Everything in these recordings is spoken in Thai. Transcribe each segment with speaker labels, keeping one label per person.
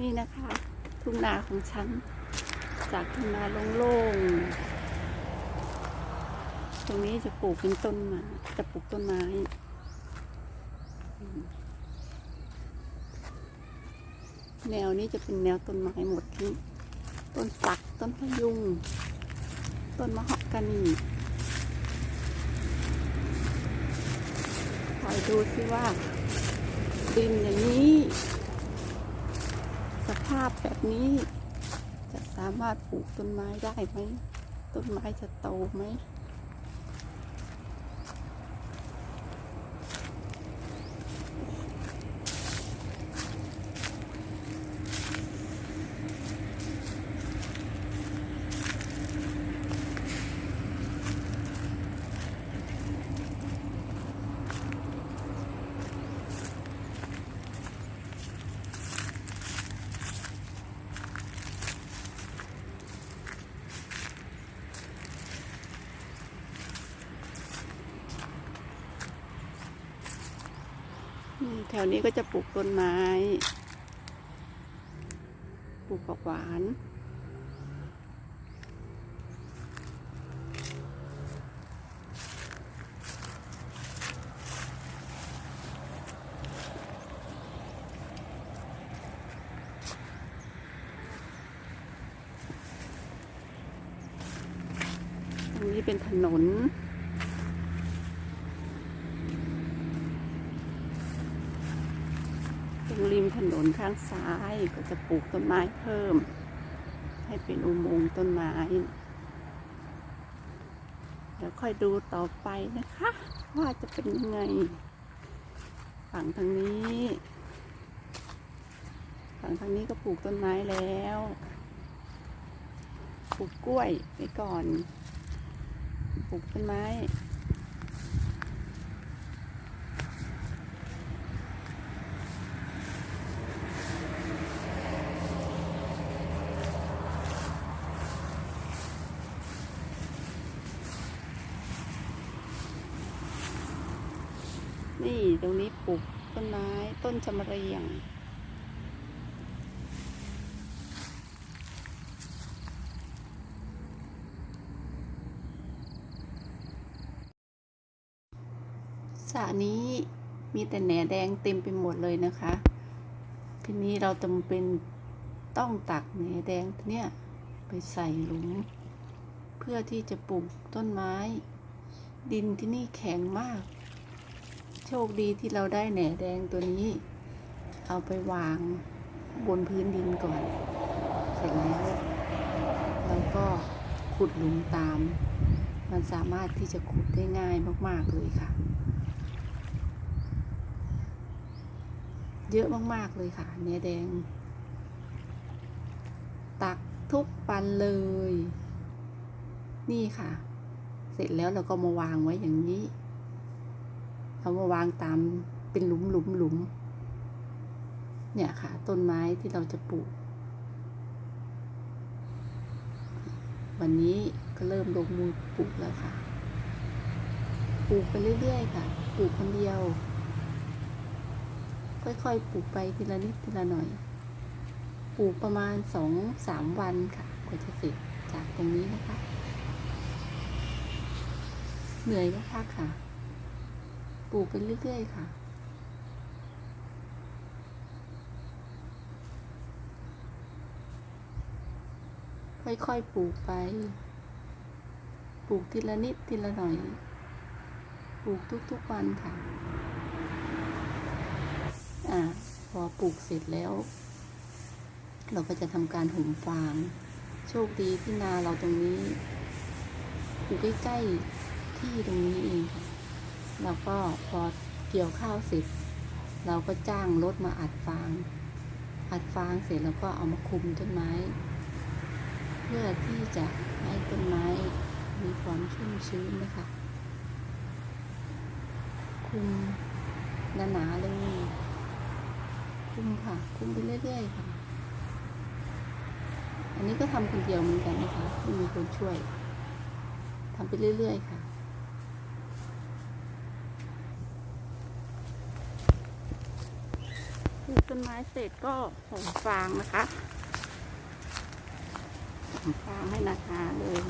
Speaker 1: นี่นะคะ ทุ่งนาของฉัน จากทุ่งนาโล่งๆ ตรงนี้จะปลูกเป็นต้นไม้จะปลูกต้นไม้แนวนี้จะเป็นแนวต้นไม้หมดที่ต้นสัก ต้นพยุง ต้นมะฮอกกานีคอยดูสิว่าดินอย่างนี้ ภาพแบบนี้ จะสามารถปลูกต้นไม้ได้ไหม ต้นไม้จะโตไหม แถวนี้ก็จะปลูกต้นไม้ ปลูกผักหวานตรงนี้เป็นถนน รงริมถนนข้างซ้ายก็จะปลูกต้นไม้เพิ่ม ให้เป็นอุโมงค์ต้นไม้ เดี๋ยวค่อยดูต่อไปนะคะ ว่าจะเป็นยังไง ฝั่งทางนี้ ฝั่งทางนี้ก็ปลูกต้นไม้แล้ว ปลูกกล้วยไว้ก่อน ปลูกต้นไม้ นี่ตรงนี้ปลูกต้นไม้ต้นชมเรียง สระนี้มีแต่แหนแดงเต็มไปหมดเลยนะคะ ทีนี้เราจำเป็นต้องตักแหนแดงเนี่ยไปใส่หลุม เพื่อที่จะปลูกต้นไม้ ดินที่นี่แข็งมาก โชคดีที่เราได้แหน่แดงตัวนี้ เอาไปวางบนพื้นดินก่อน เสร็จแล้วเราก็ขุดหลุมตาม มันสามารถที่จะขุดได้ง่ายมาก ๆ เลยค่ะ เยอะมาก ๆ เลยค่ะ เนื้อแดง ตักทุกปันเลย นี่ค่ะ เสร็จแล้วเราก็มาวางไว้อย่างนี้ เอามาวางตามเป็นหลุมหลุมหลุมเนี่ยค่ะ ต้นไม้ที่เราจะปลูก วันนี้ก็เริ่มลงมือปลูกแล้วค่ะ ปลูกไปเรื่อยๆค่ะ ปลูกคนเดียว ค่อยๆ ปลูกไปทีละนิดทีละหน่อย ปลูกประมาณสองสามวันค่ะกว่าจะเสร็จจากตรงนี้นะคะ เหนื่อยก็พักค่ะ ปลูกไปเรื่อยๆค่ะ ค่อยๆปลูกไป ปลูกทีละนิดทีละหน่อย ปลูกทุกๆวันค่ะ อ่า พอปลูกเสร็จแล้ว เราก็จะทำการห่มฟาง โชคดีที่นาเราตรงนี้ อยู่ใกล้ๆที่ตรงนี้เองค่ะ แล้วก็พอเกี่ยวข้าวเสร็จ เราก็จ้างรถมาอัดฟาง อัดฟางเสร็จแล้วก็เอามาคุมต้นไม้ เพื่อที่จะให้ต้นไม้มีความชุ่มชื้นนะคะ คุมหนาๆเลย คุมค่ะ คุมไปเรื่อยๆค่ะ อันนี้ก็ทำคนเดียวเหมือนกันนะคะ ไม่มีคนช่วยทำไปเรื่อยๆค่ะ ลูกต้นไม้เสร็จก็ห่มฟางนะคะห่มฟางให้นาคาเลย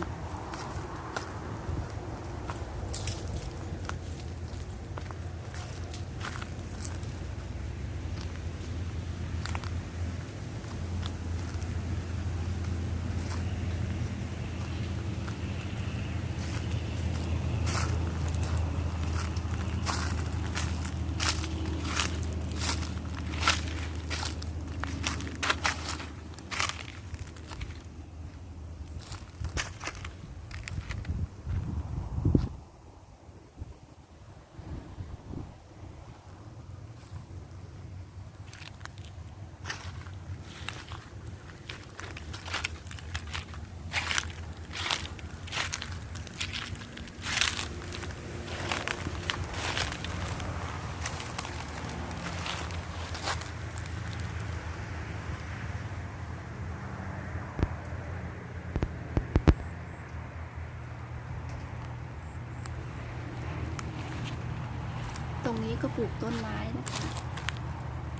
Speaker 1: รงนี้ก็ปลูกต้นไม้นะคะ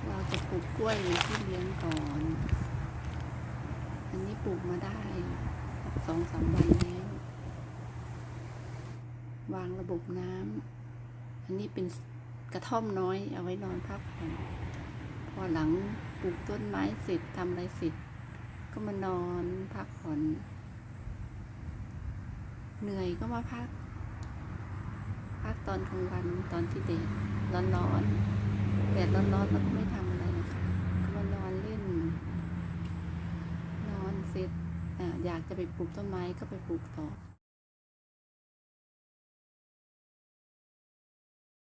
Speaker 1: เราจะปลูกกล้วยที่เลี้ยงก่อน อันนี้ปลูกมาได้สองสามวันแล้ว วางระบบน้ำอันนี้เป็นกระท่อมน้อยเอาไว้นอนพักผ่อนพอหลังปลูกต้นไม้เสร็จทำอะไรเสร็จ ก็มานอนพักผ่อน เหนื่อยก็มาพัก พักตอนกลางวันตอนที่เด็กร้อนๆแดดร้อนๆแล้วก็ไม่ทำอะไรนะคะก็มานอนเล่น นอนเสร็จออยากจะไปปลูกต้นไม้ก็ไปปลูกต่อ